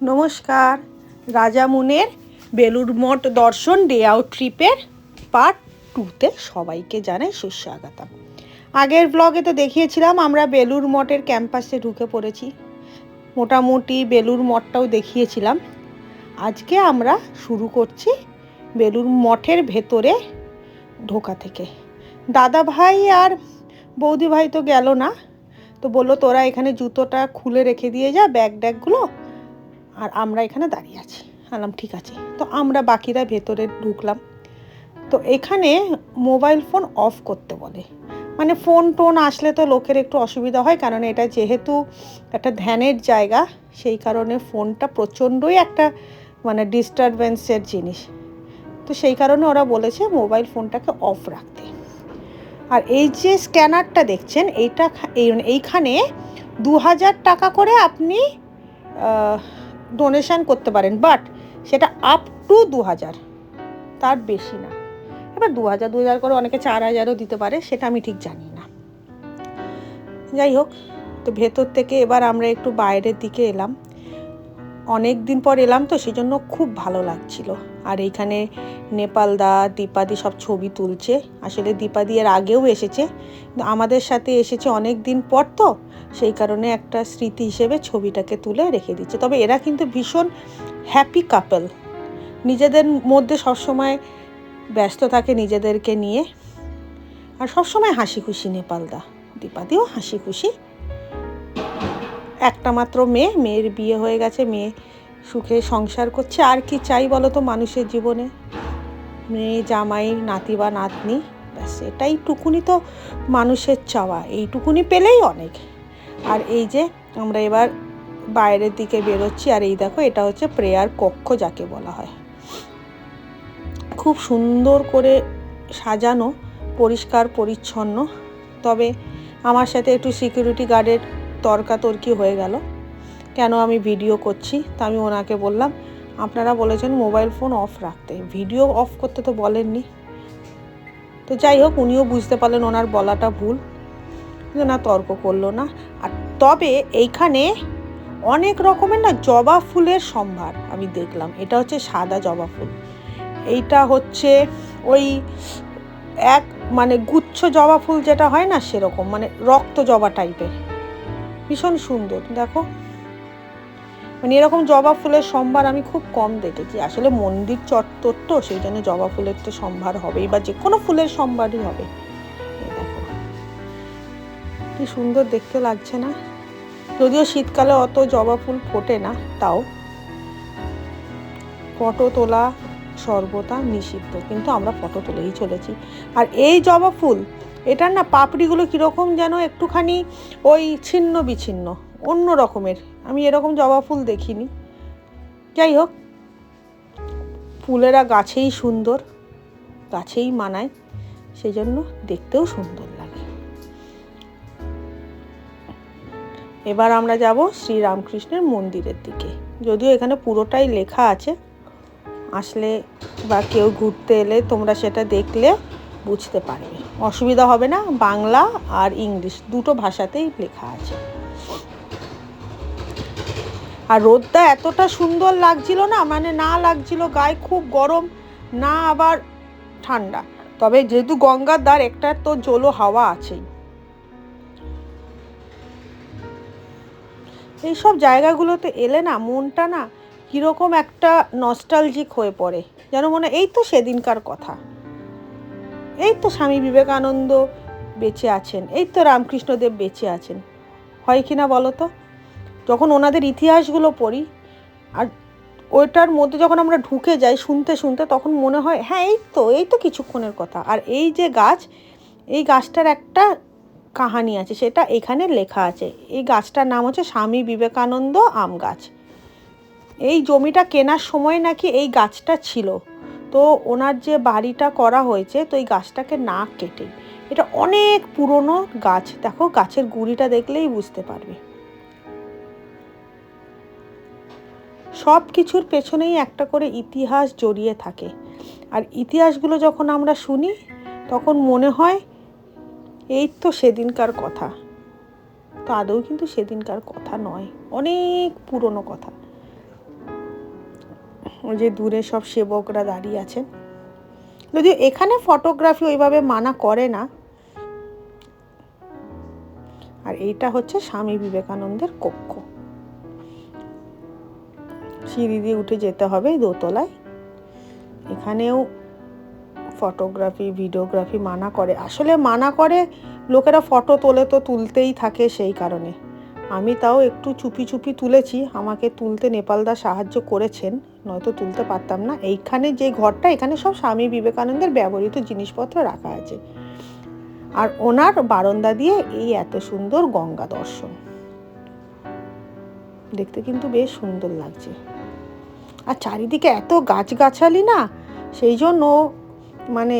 নমস্কার। রাজামুনের বেলুর মঠ দর্শন day out ট্রিপের পার্ট টুতে সবাইকে জানাই সুস্বাগতম। আগের ব্লগে তো দেখিয়েছিলাম, আমরা বেলুর মঠের ক্যাম্পাসে ঢুকে পড়েছি। মোটামুটি বেলুর মঠটাও দেখিয়েছিলাম। আজকে আমরা শুরু করছি বেলুর মঠের ভেতরে ঢোকা থেকে। দাদা ভাই আর বৌদি ভাই তো গেল না, তো বলল তোরা এখানে জুতোটা খুলে রেখে দিয়ে যা ব্যাগ ট্যাগগুলো আর আমরা এখানে দাঁড়িয়ে আছি। আলাম, ঠিক আছে। তো আমরা বাকিরা ভেতরে ঢুকলাম। তো এখানে মোবাইল ফোন অফ করতে বলে। মানে ফোন টোন আসলে তো লোকের একটু অসুবিধা হয়, কারণ এটা যেহেতু একটা ধ্যানের জায়গা, সেই কারণে ফোনটা প্রচণ্ডই একটা মানে ডিস্টারবেন্সের জিনিস। তো সেই কারণে ওরা বলেছে মোবাইল ফোনটাকে অফ রাখতে। আর এই যে স্ক্যানারটা দেখছেন, এইটা এই এইখানে দু হাজার টাকা করে আপনি ডোনেশন করতে পারেন বাট সেটা আপ টু দু হাজার তার বেশি না। এবার দু হাজার দু হাজার করে অনেকে চার হাজারও দিতে পারে, সেটা আমি ঠিক জানি না। যাই হোক, তো ভেতর থেকে এবার আমরা একটু বাইরের দিকে এলাম। অনেক দিন পর এলাম, তো সেজন্য খুব ভালো লাগছিল। আর এইখানে নেপালদা দীপাদি সব ছবি তুলছে। আসলে দীপাদি এর আগেও এসেছে। আমাদের সাথে এসেছে অনেক দিন পর তো, সেই কারণে একটা স্মৃতি হিসেবে ছবিটাকে তুলে রেখে দিচ্ছে। তবে এরা কিন্তু ভীষণ হ্যাপি কাপল নিজেদের মধ্যে সবসময় ব্যস্ত থাকে নিজেদেরকে নিয়ে। আর সবসময় হাসি খুশি নেপালদা দীপাদিও হাসি খুশি। একটা মাত্র মেয়ে, মেয়ের বিয়ে হয়ে গেছে, মেয়ে সুখে সংসার করছে। আর কি চাই বলো তো মানুষের জীবনে? মেয়ে, জামাই, নাতি বা নাতনি, ব্যাস, এটাই টুকুনি তো মানুষের চাওয়া। এইটুকুনি পেলেই অনেক। আর এই যে আমরা এবার বাইরের দিকে বেরোচ্ছি, আর এই দেখো, এটা হচ্ছে প্রেয়ার কক্ষ যাকে বলা হয়। খুব সুন্দর করে সাজানো, পরিষ্কার, পরিচ্ছন্ন। তবে আমার সাথে একটু সিকিউরিটি গার্ডের তর্কাতর্কি হয়ে গেল। কেন আমি ভিডিও করছি তা আমি ওনাকে বললাম। আপনারা বলেছেন মোবাইল ফোন অফ রাখতে। ভিডিও অফ করতে তো বলেননি। তো যাই হোক, উনিও বুঝতে পারলেন ওনার বলাটা ভুল। না, তর্ক করল না। আর তবে এইখানে অনেক রকমের না জবা ফুলের সম্ভার আমি দেখলাম। এটা হচ্ছে সাদা জবা ফুল। এইটা হচ্ছে ওই এক মানে গুচ্ছ জবা ফুল যেটা হয় না সেরকম মানে রক্ত জবা টাইপের ভীষণ সুন্দর। দেখো মানে এরকম জবা ফুলের সম্ভার আমি খুব কম দেখেছি। আসলে মন্দির চত্বর তো, সেই জন্য জবা ফুলের তো সম্ভার হবেই বা যে কোনো ফুলের সম্ভারই হবে। কি সুন্দর দেখতে লাগছে না? যদিও শীতকালে অত জবা ফুল ফোটে না, তাও। ফটো তোলা সর্বদা নিষিদ্ধ, কিন্তু আমরা ফটো তুলেই চলেছি। আর এই জবা ফুল, এটার না পাপড়িগুলো কীরকম যেন একটুখানি ওই ছিন্ন বিচ্ছিন্ন অন্য রকমের আমি এরকম জবা ফুল দেখিনি। যাই হোক, ফুলেরা গাছেই সুন্দর, গাছেই মানায় সেই জন্য দেখতেও সুন্দর লাগে। এবার আমরা যাব শ্রীরামকৃষ্ণের মন্দিরের দিকে। যদিও এখানে পুরোটাই লেখা আছে, আসলে বা কেউ ঘুরতে এলে তোমরা সেটা দেখলে বুঝতে পারবে। অসুবিধা হবে না, বাংলা আর ইংলিশ দুটো ভাষাতেই লেখা আছে। আর রোদটা এতটা সুন্দর লাগছিল না মানে না লাগছিল, গায়ে খুব গরম, না আবার ঠান্ডা। তবে যেহেতু গঙ্গার দ্বার, একটা তো জলো হাওয়া আছেই। এইসব জায়গাগুলোতে এলে না, মনটা না কীরকম একটা নস্টালজিক হয়ে পড়ে। যেন মনে এই তো সেদিনকার কথা। এই তো স্বামী বিবেকানন্দ বেঁচে আছেন, এই তো রামকৃষ্ণদেব বেঁচে আছেন। হয় কি না বলো তো? যখন ওনাদের ইতিহাসগুলো পড়ি, আর ওইটার মধ্যে যখন আমরা ঢুকে যাই শুনতে শুনতে, তখন মনে হয় হ্যাঁ এই তো এই তো কিছুক্ষণের কথা। আর এই যে গাছ, এই গাছটার একটা কাহানি আছে, সেটা এখানে লেখা আছে। এই গাছটার নাম হচ্ছে স্বামী বিবেকানন্দ আম গাছ। এই জমিটা কেনার সময় নাকি এই গাছটা ছিল। তো ওনার যে বাড়িটা করা হয়েছে, তো এই গাছটাকে না কেটে, এটা অনেক পুরনো গাছ। দেখো, গাছের গুড়িটা দেখলেই বুঝতে পারবে। সব কিছুর পেছনেই একটা করে ইতিহাস জড়িয়ে থাকে। আর ইতিহাসগুলো যখন আমরা শুনি, তখন মনে হয়, এই তো সেদিনকার কথা। তো আদৌ কিন্তু সেদিনকার কথা নয়, অনেক পুরনো কথা। ওই যে দূরে সব সেবকরা দাঁড়িয়ে আছেন। যদিও এখানে ফটোগ্রাফি ওইভাবে মানা করে না। আর এইটা হচ্ছে স্বামী বিবেকানন্দের কক্ষ। সিঁড়ি দিয়ে উঠে যেতে হবে দোতলায়। এখানেও ফটোগ্রাফি ভিডিওগ্রাফি মানা করে। আসলে মানা করে লোকেরা ফটো তোলে তো তুলতেই থাকে সেই কারণে। আমি তাও একটু চুপি চুপি তুলেছি। আমাকে তুলতে নেপালদা সাহায্য করেছেন, নয়তো তুলতে পারতাম না। এইখানে যে ঘরটা, এখানে সব স্বামী বিবেকানন্দের ব্যবহৃত জিনিসপত্র রাখা আছে। আর ওনার বারান্দা দিয়ে এই এত সুন্দর গঙ্গা দর্শন। দেখতে কিন্তু বেশ সুন্দর লাগছে। আর চারিদিকে এত গাছগাছালি না, সেই জন্য মানে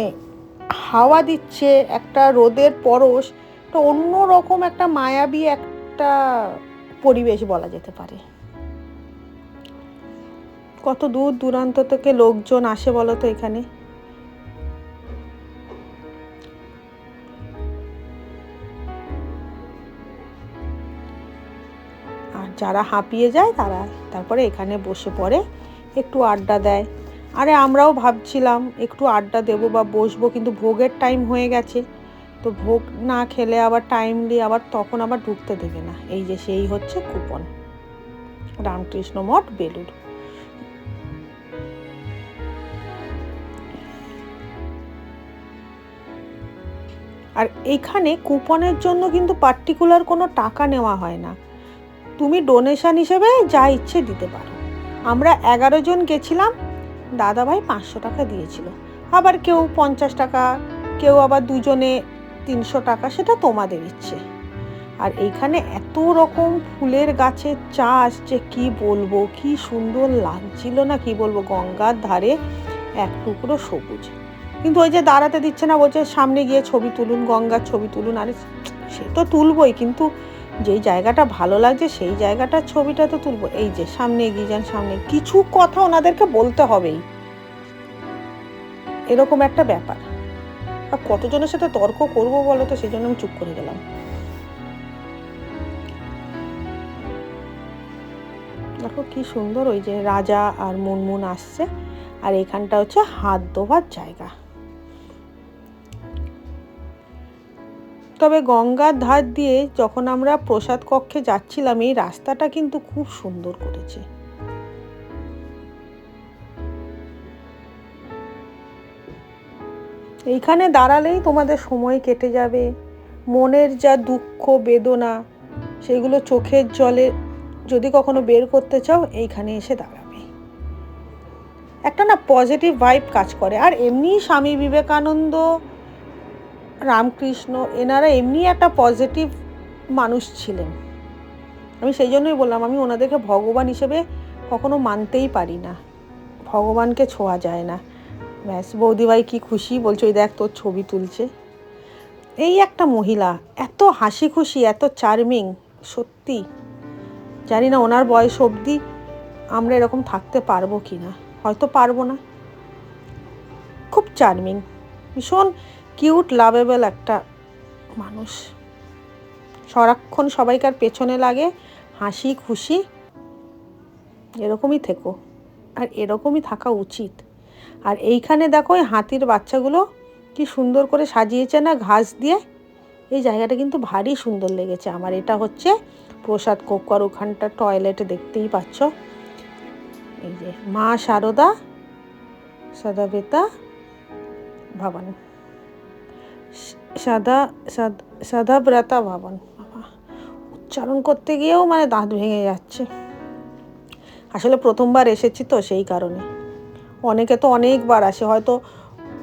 হাওয়া দিচ্ছে, একটা রোদের পরশ তো অন্য রকম একটা মায়াবী একটা পরিবেশ বলা যেতে পারে। কত দূর দূরান্ত থেকে লোকজন আসে বলো তো এখানে? আর যারা হাঁপিয়ে যায় তারা তারপরে এখানে বসে পড়ে। একটু আড্ডা দেয়। আরে আমরাও ভাবছিলাম একটু আড্ডা দেবো বা বসবো, কিন্তু ভোগের টাইম হয়ে গেছে। তো ভোগ না খেলে আবার টাইমলি আবার তখন আবার ঢুকতে দেবে না। এই যে সেই হচ্ছে কুপন রামকৃষ্ণ মঠ, বেলুড়। আর এইখানে কুপনের জন্য কিন্তু পার্টিকুলার কোনো টাকা নেওয়া হয় না। তুমি ডোনেশন হিসেবে যা ইচ্ছে দিতে পারো। আমরা এগারো জন গেছিলাম, দাদাভাই পাঁচশো টাকা দিয়েছিল। আবার কেউ পঞ্চাশ টাকা, কেউ আবার দুজনে তিনশো টাকা, সেটা তোমাদের ইচ্ছে। আর এইখানে এত রকম ফুলের গাছের চাষ যে কি বলব, কি সুন্দর লাগছিল না, কি বলব, গঙ্গার ধারে এক টুকরো সবুজ। কিন্তু ওই যে দাঁড়াতে দিচ্ছে না, বলছে সামনে গিয়ে ছবি তুলুন, গঙ্গার ছবি তুলুন, আরে সে তো তুলবই, কিন্তু যেই জায়গাটা ভালো লাগছে, সেই জায়গাটার ছবিটা তো তুলবো। এই যে, সামনে এগিয়ে যান, সামনে। কিছু কথা ওনাদেরকে বলতে হবেই। এরকম একটা ব্যাপার। আর কতজনের সাথে তর্ক করব বলো তো, সেই জন্য আমি চুপ করে গেলাম। দেখো কি সুন্দর, ওই যে রাজা আর মুনমুন আসছে। আর এখানটা হচ্ছে হাত ধোবার জায়গা। তবে গঙ্গার ধার দিয়ে যখন আমরা প্রসাদ কক্ষে যাচ্ছিলাম, এই রাস্তাটা কিন্তু খুব সুন্দর করেছে। এইখানে দাঁড়ালেই তোমাদের সময় কেটে যাবে। মনের যা দুঃখ, বেদনা, সেগুলো চোখের জলে যদি কখনো বের করতে চাও, এইখানে এসে দাঁড়াবে। একটা না পজিটিভ ভাইব কাজ করে। আর এমনি স্বামী বিবেকানন্দ রামকৃষ্ণ, এনারা এমনি একটা পজিটিভ মানুষ ছিলেন। আমি সেই জন্যই বললাম, আমি ওনাদেরকে ভগবান হিসেবে কখনো মানতেই পারি না। ভগবানকে ছোঁয়া যায় না। ব্যাস, বৌদিভাই কি খুশি? বলছো, ওই দেখ, তোর ছবি তুলছে। এই একটা মহিলা, এত হাসি খুশি এত চার্মিং সত্যি। জানি না ওনার বয়স অবধি আমরা এরকম থাকতে পারব কি না হয়তো পারব না। খুব চার্মিং ভীষণ কিউট, লাভেবল একটা মানুষ। সারাক্ষণ সবাইকার পেছনে লাগে, হাসি, খুশি, এরকমই থেকো। আর এরকমই থাকা উচিত। আর এইখানে দেখো, এই হাতির বাচ্চাগুলো কি সুন্দর করে সাজিয়েছে না, ঘাস দিয়ে? এই জায়গাটা কিন্তু ভারী সুন্দর লেগেছে আমার। এটা হচ্ছে প্রসাদ কোকার ওখানটা টয়লেটে দেখতেই পাচ্ছ। এই যে মা শারদা সদাবেতা, ভবন। সাদা সাদাব্রতা ভবন। বাবা, উচ্চারণ করতে গিয়েও মানে দাঁত ভেঙে যাচ্ছে। আসলে প্রথমবার এসেছি তো সেই কারণে। অনেকে তো অনেকবার আসে, হয়তো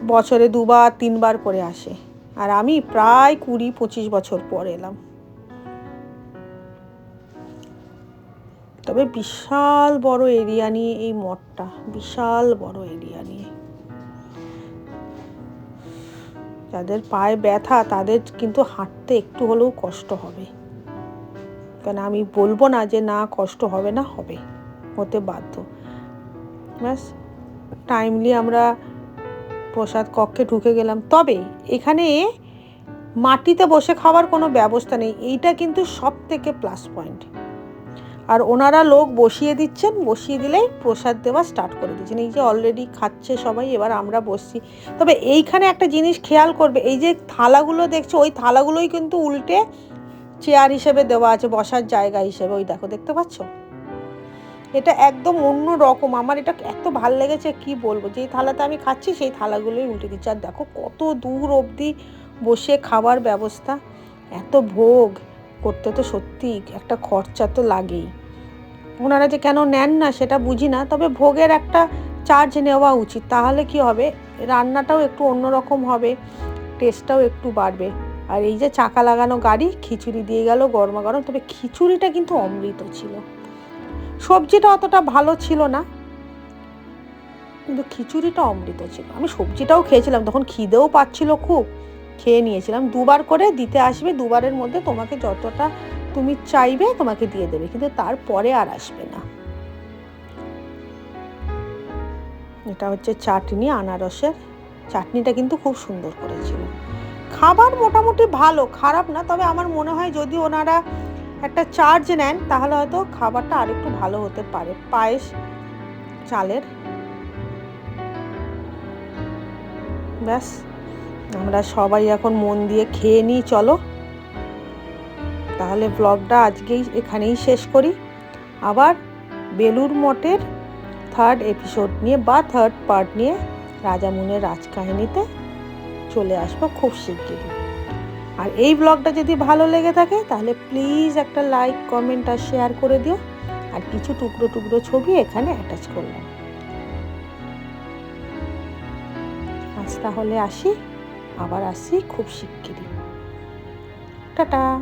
বছরে দুবার, তিনবার করে আসে। আর আমি প্রায় কুড়ি, পঁচিশ বছর পর এলাম। তবে বিশাল বড় এরিয়া নিয়ে এই মঠটা, বিশাল বড় এরিয়া নিয়ে। যাদের পায়ে ব্যথা, তাদের কিন্তু হাঁটতে একটু হলেও কষ্ট হবে। কেন আমি বলব না যে না, কষ্ট হবে না, হবে, হতে বাধ্য। ব্যাস টাইমলি আমরা প্রসাদ কক্ষে ঢুকে গেলাম। তবে এখানে মাটিতে বসে খাওয়ার কোনো ব্যবস্থা নেই। এইটা কিন্তু সব থেকে প্লাস পয়েন্ট আর ওনারা লোক বসিয়ে দিচ্ছেন, বসিয়ে দিলেই প্রসাদ দেওয়া স্টার্ট করে দিচ্ছেন। এই যে অলরেডি খাচ্ছে সবাই, এবার আমরা বসছি। তবে এইখানে একটা জিনিস খেয়াল করবে, এই যে থালাগুলো দেখছ, ওই থালাগুলোই কিন্তু উল্টে চেয়ার হিসেবে দেওয়া আছে, বসার জায়গা হিসেবে। ওই দেখো, দেখতে পাচ্ছ? এটা একদম অন্য রকম। আমার এটা এত ভালো লেগেছে, কি বলব? যেই থালাতে আমি খাচ্ছি, সেই থালাগুলোই উল্টে দিচ্ছি। আর দেখো কত দূর অবধি বসে খাবার ব্যবস্থা। এত ভোগ। করতে তো সত্যি একটা খরচা তো লাগেই। ওনারা যে কেন নেন না সেটা বুঝি না, তবে ভোগের একটা চার্জ নেওয়া উচিত। তাহলে কি হবে? রান্নাটাও একটু অন্যরকম হবে টেস্টটাও একটু বাড়বে। আর এই যে চাকা লাগানো গাড়ি, খিচুড়ি দিয়ে গেল গরমা গরম, তবে খিচুড়িটা কিন্তু অমৃত ছিল। সবজিটা অতটা ভালো ছিল না, কিন্তু খিচুড়িটা অমৃত ছিল। আমি সবজিটাও খেয়েছিলাম, তখন খিদেও পাচ্ছিল খুব। খেয়ে নিয়েছিলাম। দুবার করে দিতে আসবে, দুবারের মধ্যে তোমাকে যতটা তুমি চাইবে তোমাকে দিয়ে দেবে, কিন্তু তারপরে আর আসবে না। এটা হচ্ছে চাটনি, আনারসের। চাটনিটা কিন্তু খুব সুন্দর করেছিল। খাবার মোটামুটি ভালো, খারাপ না, তবে আমার মনে হয় যদি ওনারা একটা চার্জ নেন, তাহলে হয়তো খাবারটা আরেকটু ভালো হতে পারে। পায়েস, চালের। ব্যাস। আমরা সবাই এখন মন দিয়ে খেয়ে নিই, চলো। তাহলে ব্লগটা আজকেই এখানেই শেষ করি। আবার বেলুর মঠের থার্ড এপিসোড নিয়ে বা থার্ড পার্ট নিয়ে রাজামুনের রাজকাহিনীতে চলে আসব খুব শিগগিরই। আর এই ব্লগটা যদি ভালো লেগে থাকে, তাহলে প্লিজ একটা লাইক কমেন্ট আর শেয়ার করে দিও। আর কিছু টুকরো টুকরো ছবি এখানে অ্যাটাচ করলাম। আজ তাহলে আসি। আবার আসি খুব শিগগিরই। টাটা।